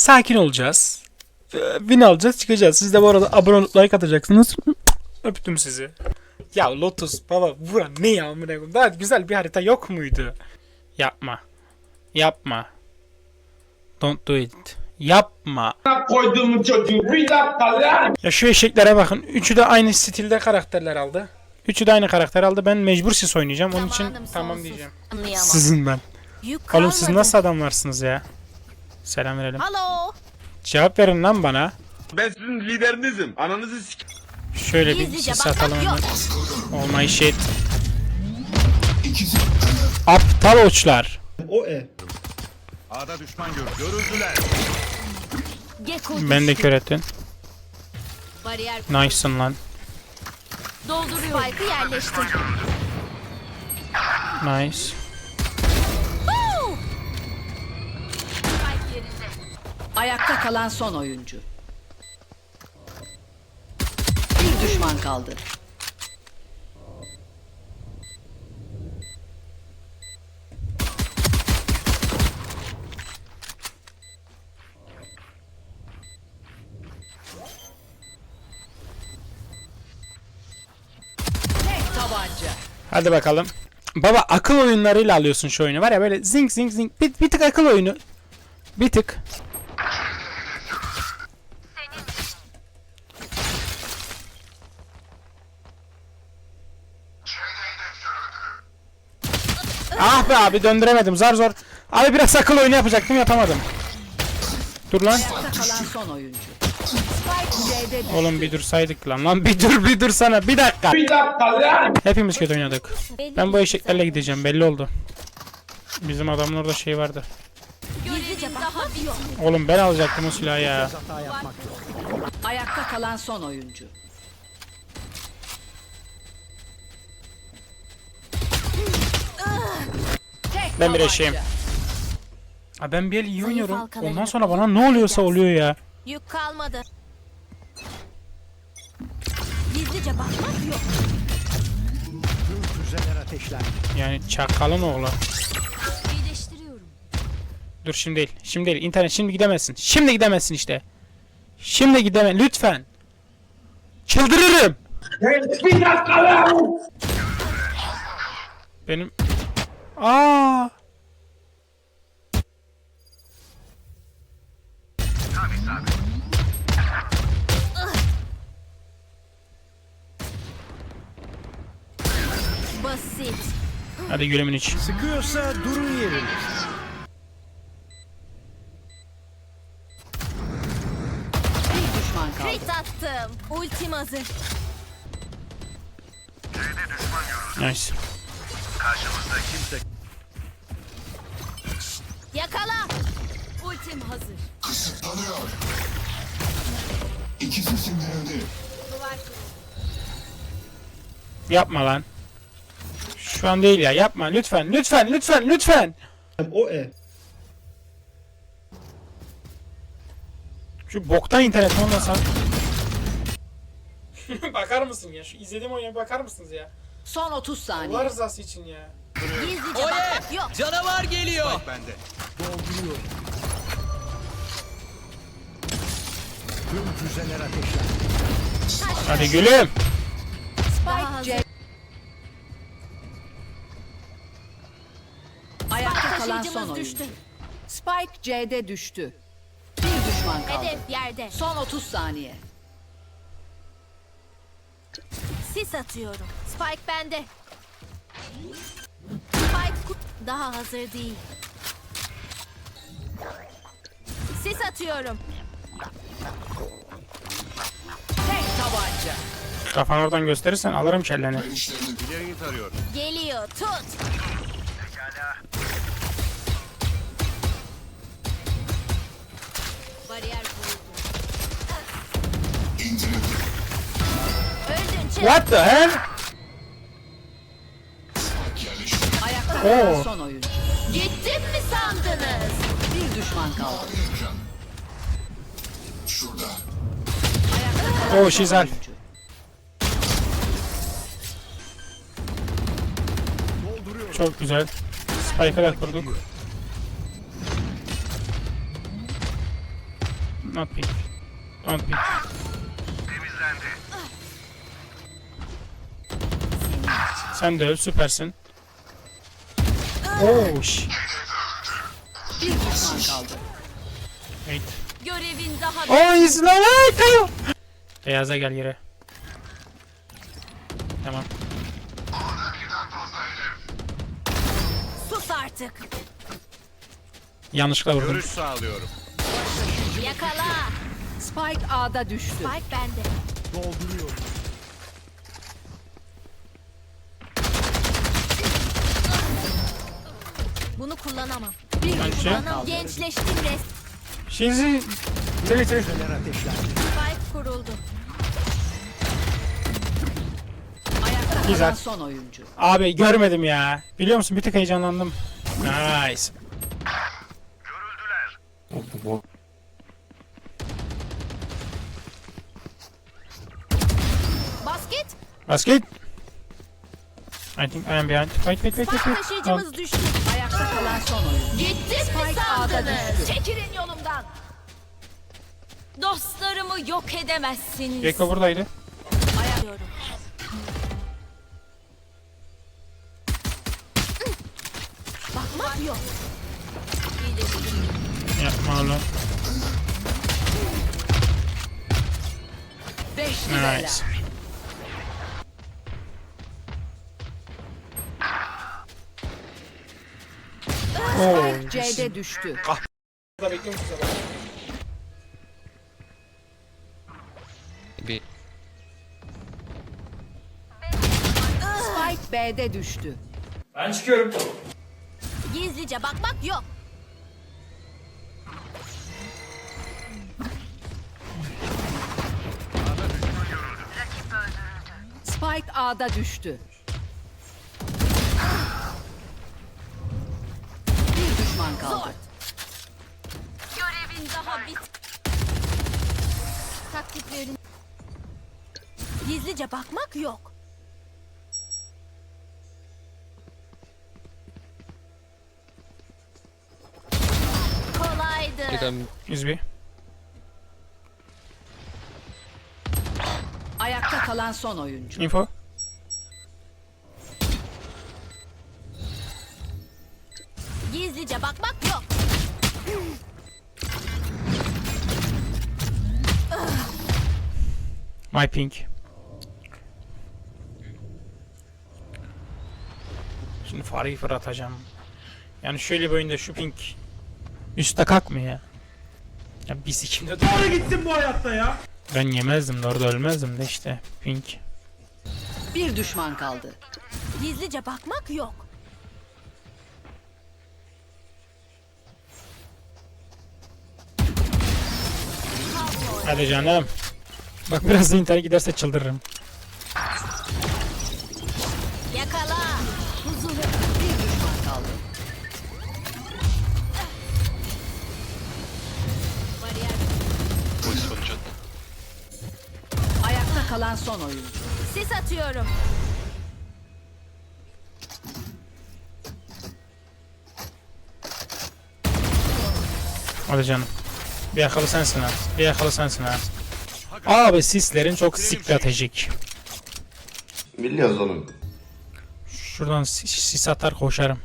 Sakin olacağız. Ee, Win alacağız çıkacağız. Siz de bu arada abone olup like atacaksınız. Öptüm sizi. Ya Lotus baba bura ne ya amına koyayım? Daha güzel bir harita yok muydu? Yapma. Yapma. Don't do it. Yapma. koyduğum çocuğu bir dakika lan. Ya şu eşeklere bakın. Üçü de aynı stilde karakterler aldı. Üçü de aynı karakter aldı. Ben mecbur sis oynayacağım. Onun için tamam diyeceğim. Sizin ben. Oğlum siz nasıl adamlarsınız ya? Selam verelim. Alo. Cevap verin lan bana. Ben sizin liderinizim. Ananızı sik... Şöyle bir Gizlice sis bakmak atalım yok. hemen. Oh my shit. Aptal uçlar. A'da düşman gör. Görüldüler. Gecko Ben de düştü. kör ettin. Bariyer Nice'ın lan. dolduruyor. Spike'ı yerleştir. Nice. Ayakta kalan son oyuncu. Bir düşman kaldı. Tek tabanca. Hadi bakalım. Baba akıl oyunlarıyla alıyorsun şu oyunu. Var ya böyle zing zing zing. Bir, bir tık akıl oyunu. Bir tık. Ah be abi döndüremedim zar zor. Abi biraz akıl oyunu yapacaktım yapamadım. Dur lan. Kalan son oyuncu. Oğlum bir dursaydık lan. Lan bir dur bir dur sana bir dakika. Bir dakika lan. Hepimiz kötü oynadık. Ben bu eşeklerle gideceğim belli oldu. Bizim adamın orada şey vardı. Oğlum ben alacaktım o silahı ya. Ayakta kalan son oyuncu. Ben bir eşeğim. Ha ben bir el iyi oynuyorum. Ondan sonra bana ne oluyorsa oluyor ya. Yük kalmadı. Gizlice bakmak yok. Yani çakalın oğlu. Dur şimdi değil. Şimdi değil. İnternet şimdi gidemezsin. Şimdi gidemezsin işte. Şimdi gideme. Lütfen. Çıldırırım. Bir dakika lan. Benim... Aa. Basit. Hadi gülümün iç. Sıkıyorsa durun yeriniz. Bir düşman kaldı. Crit attım. Ultim hazır. Nice. Yakala. Ultim hazır. Yapma lan. Şu an değil ya. Yapma. Lütfen. Lütfen. Lütfen. Lütfen. O e. Şu boktan internet olmasa. bakar mısın ya? Şu izlediğim oyuna bakar mısınız ya? Son 30 saniye. Allah rızası için ya. Gizlice bakmak yok. Canavar geliyor. Bak bende. Tüm füzeler ateşlendi. Hadi gülüm. Hazır. C- Ayakta kalan son oyuncu. düştü. Spike C'de düştü. Bir düşman kaldı. Hedef yerde. Son 30 saniye. Sis atıyorum. Spike bende. Spike daha hazır değil. Sis atıyorum. Tek tabanca. Kafanı oradan gösterirsen alırım kelleni. Tarıyorum. Geliyor. Tut. Bariyer kuruldu. Çık. What the hell? Ayakta kalan Oo. son oyuncu. Gittim mi sandınız? Bir düşman kaldı. Oh she's al. Oyuncu. Çok güzel. Spike'ı da kurduk. Not pick. Don't pick. Sen de öl süpersin. Oh ş. Bir düşman kaldı. Wait. Görevin daha. Ay, kayo. Beyaza gel yere. Tamam. sus artık. Yanlışlıkla vurdum. Görüş sağlıyorum. Yakala. Spike A'da düştü. Spike bende. Dolduruyorum. Bunu kullanamam. Bir Anam kaldı. gençleştim res. Şimdi Seni seni. Spike kuruldu. Ayakta kalan Güzel. son oyuncu. Abi görmedim ya. Biliyor musun bir tık heyecanlandım. Nice. Basket. Basket. I think I am behind. Wait wait wait wait. Spike wait. taşıyıcımız düştü. Ayakta kalan son oyuncu. Gittim mi Spike A'da sandınız? düştü. Çekilin yolumdan. Dostlarımı yok edemezsiniz. Gecko buradaydı. Ayaklıyorum. Bakmak yok. Yapma oğlum. Beşli bela. Nice. Oh. C'de düştü. Bir Spike B'de düştü. Ben çıkıyorum. Gizlice bakmak yok. Spike A'da düştü. Düşman kaldı. Görevin daha bit. Taktiklerin. Gizlice bakmak yok. Kolaydı. bir de 101. Ayakta kalan son oyuncu. Info. Gizlice bakmak yok. My pink. Şimdi fareyi fırlatacağım. Yani şöyle bir oyunda şu pink üstte kalkmıyor ya. Ya bir sikimde doğru gittim bu hayatta ya. Ben yemezdim de orada ölmezdim de işte pink. Bir düşman kaldı. Gizlice bakmak yok. Hadi canım. Bak biraz da internet giderse çıldırırım. Yakala. Huzuru. Bir düşman kaldı. Bariyer. sonucu. Ayakta kalan son oyuncu. Sis atıyorum. Hadi canım. Bir yakalı sensin ha. Bir yakalı sensin ha. Abi sislerin çok stratejik. Biliyoruz oğlum. Şuradan sis, sis atar koşarım.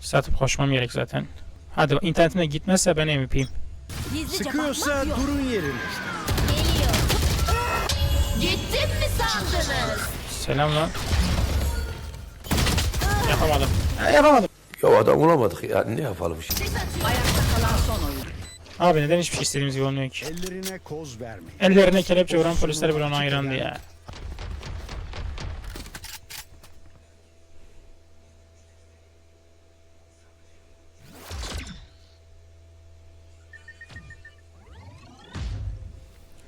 Sis atıp koşmam gerek zaten. Hadi bak internetine gitmezse ben MVP'yim. Sıkıyorsa durun. Geliyor. Gittim mi sandınız? Selam lan. Yapamadım. Ha, yapamadım. Ya adam bulamadık ya ne yapalım şimdi? Ayakta kalan son oyuncu. Abi neden hiçbir şey istediğimiz gibi olmuyor ki? Ellerine koz vermeyin. Ellerine kelepçe vuran polisler bile ona hayrandı ya.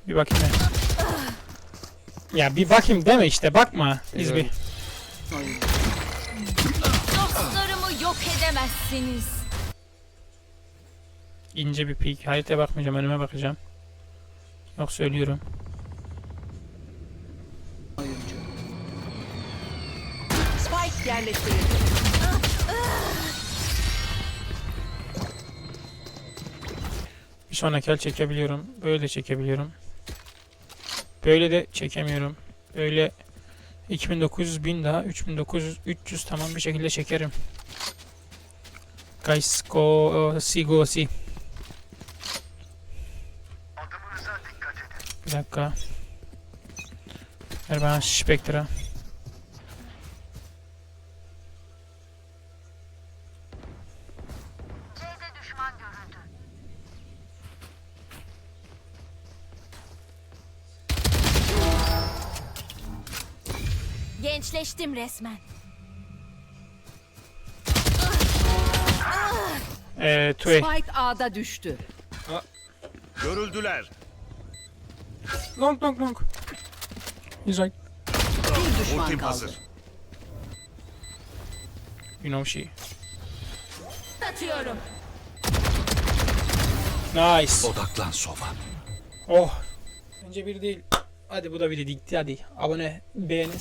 Bir bakayım ya. Ya bir bakayım deme işte bakma. Biz bir Dostlarımı yok edemezsiniz. İnce bir pik. Haritaya bakmayacağım önüme bakacağım. Yok söylüyorum. oyuncu. Spike yerleştirildi. Bir sonraki el çekebiliyorum. Böyle de çekebiliyorum. Böyle de çekemiyorum. Böyle 2900 bin daha 3900 300 tamam bir şekilde çekerim. Guys go see go see. Bir dakika. Ver bana Spectra. Gençleştim resmen. Eee Tue. Spike A'da düştü. Görüldüler. Long long long. He's right. Bir düşman Ultim kaldı. hazır. You know she. Atıyorum. Nice. Odaklan sova. Oh. Bence bir değil. Hadi bu da biri dikti hadi. Abone, beğeni,